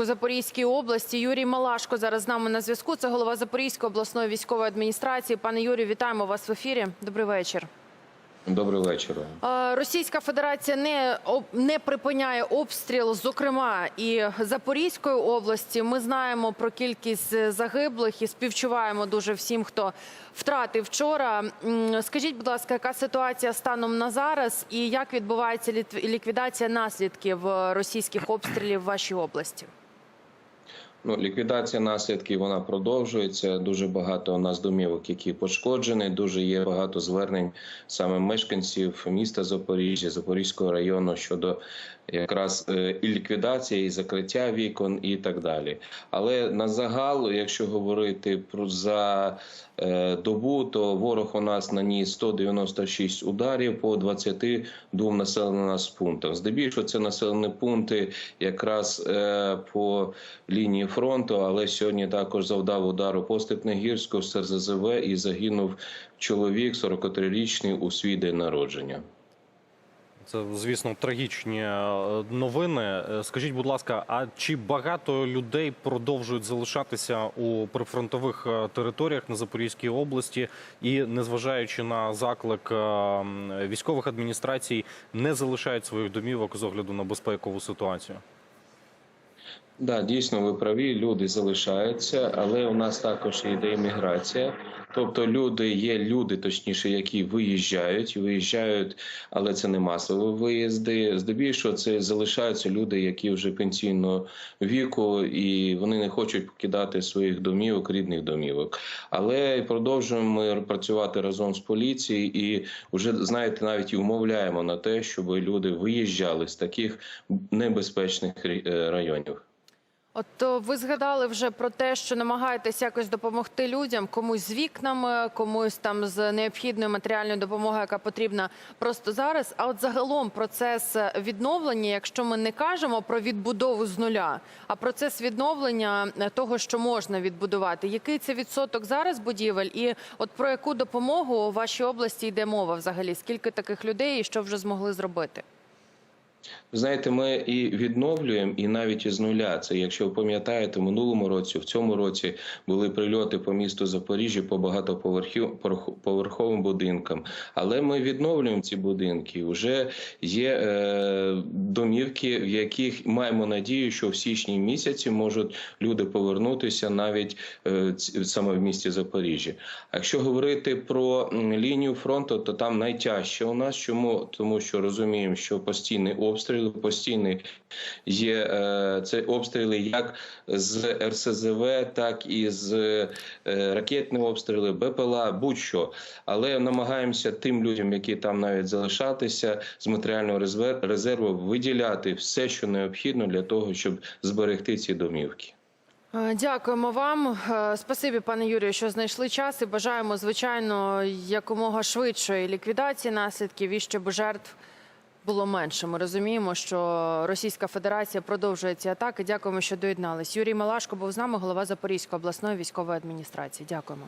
У Запорізькій області Юрій Малашко зараз з нами на зв'язку. Це голова Запорізької обласної військової адміністрації. Пане Юрію, вітаємо вас в ефірі. Добрий вечір. Добрий вечір. Російська Федерація не не припиняє обстріл, зокрема і Запорізької області. Ми знаємо про кількість загиблих і співчуваємо дуже всім, хто втратив вчора. Скажіть, будь ласка, яка ситуація станом на зараз, і як відбувається ліквідація наслідків е, російських обстрілів в вашій області? Ну, ліквідація наслідків вона продовжується. Дуже багато у нас домівок, які пошкоджені. Дуже є багато звернень саме мешканців міста Запоріжжя, Запорізького району щодо якраз е, і ліквідації, і закриття вікон, і так далі. Але на загал, якщо говорити про за добу, то ворог у нас наніс 196 ударів по 22 населених пунктах. Здебільшого це населені пункти якраз е, по лінії фронту, але сьогодні також завдав удару по Степногірську, СРЗЗВ і загинув чоловік 43-річний у свій день народження. Це, звісно, трагічні е, новини. Е, Скажіть, будь ласка, а чи багато людей продовжують залишатися у прифронтових е, територіях на Запорізькій області і, незважаючи на заклик військових адміністрацій, не залишають своїх домівок з огляду на безпекову ситуацію? Да, дійсно, ви праві. Люди залишаються, але у нас також йде імміграція. Тобто, люди є люди, точніше, які виїжджають, виїжджають, але це не масові виїзди. Здебільшого це залишаються люди, які вже пенсійного віку, і вони не хочуть покидати своїх домівок, рідних домівок. Але продовжуємо ми працювати разом з поліцією і вже знаєте, навіть і умовляємо на те, щоб люди виїжджали з таких небезпечних е, районів. От ви згадали вже про те, що намагаєтесь якось допомогти людям, комусь з вікнами, комусь там з необхідною матеріальною допомогою, яка потрібна просто зараз. А от загалом процес відновлення, якщо ми не кажемо про відбудову з нуля, а процес відновлення того, що можна відбудувати, який це відсоток зараз будівель, і от про яку допомогу у вашій області йде мова взагалі? Скільки таких людей і що вже змогли зробити? Ви знаєте, ми і відновлюємо, і навіть із нуля. Це якщо ви пам'ятаєте, минулому році, в цьому році були прильоти по місту Запоріжжя по багатоповерховим будинкам. Але ми відновлюємо ці будинки. Вже є е, домівки, в яких маємо надію, що в січні місяці можуть люди повернутися навіть е, саме в місті Запоріжжя. А якщо говорити про лінію фронту, то там найтяжче у нас. Чому? Тому що розуміємо, що постійний обстріл, постійний є е, це обстріли як з РСЗВ, так і з е, ракетні обстріли, БПЛА, будь-що. Але намагаємося тим людям, які там навіть залишатися з матеріального резерву, виділяти все, що необхідно для того, щоб зберегти ці домівки. Е, Дякуємо вам. Е, Спасибі, пане Юрію, що знайшли час і бажаємо, звичайно, якомога швидшої ліквідації наслідків і щоб жертв було менше. Ми розуміємо, що Російська Федерація продовжує ці атаки. Дякуємо, що доєднались. Юрій Малашко був з нами, голова Запорізької обласної військової адміністрації. Дякуємо.